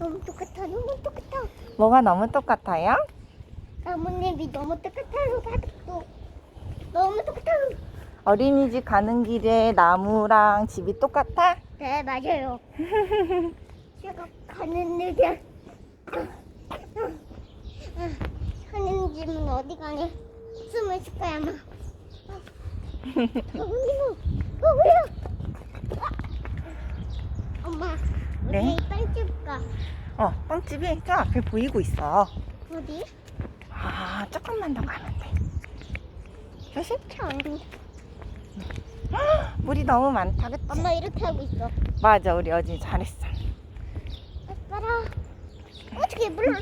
너무 똑같아 너무 똑같아. 뭐가 너무 똑같아요? 나뭇잎이 너무 똑같아요 바닥도. 너무 똑같아 어린이집 가는 길에 나무랑 집이 똑같아? 네 맞아요. 제가 가는 길에 가는 집은 어디 가니? 숨을 쉴 거야 아마? 어머니모 뭐야 엄마 네? 우리 빵집 가 어, 빵집이 저 앞에 보이고 있어. 어디? 아, 조금만 더 가면 돼. 조심. 차 어디? 물이 너무 많다, 그치? 엄마 이렇게 하고 있어 맞아, 우리 어진이 잘했어. 아빠라 어떻게 물을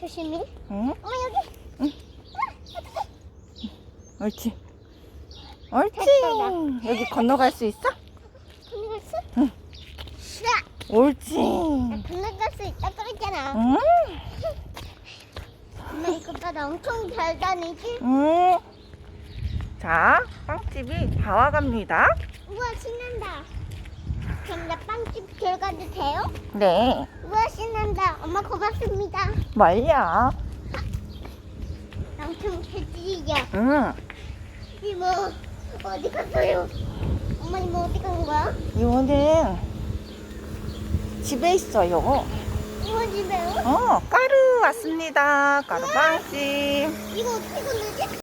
조심히 응? 엄마 여기 옳지. 옳지. 됐다, 여기 건너갈 수 있어? 건너갔어? 응. 싫어 옳지. 나 건너갈 수 있다 그랬잖아 응? 엄마 이거 봐나 엄청 잘 다니지? 응. 자, 빵집이 다 와갑니다. 우와 신난다 그럼 나 빵집 들어가도 돼요? 네. 우와 신난다 엄마 고맙습니다 멀려. 나 엄청 개지야 응. 이모 어디 갔어요? 엄마 이모 어디 간 거야? 이모는 집에 있어요. 이모 집에요? 어, 까루 왔습니다. 까루 빵집. 이거 어떻게 건너지?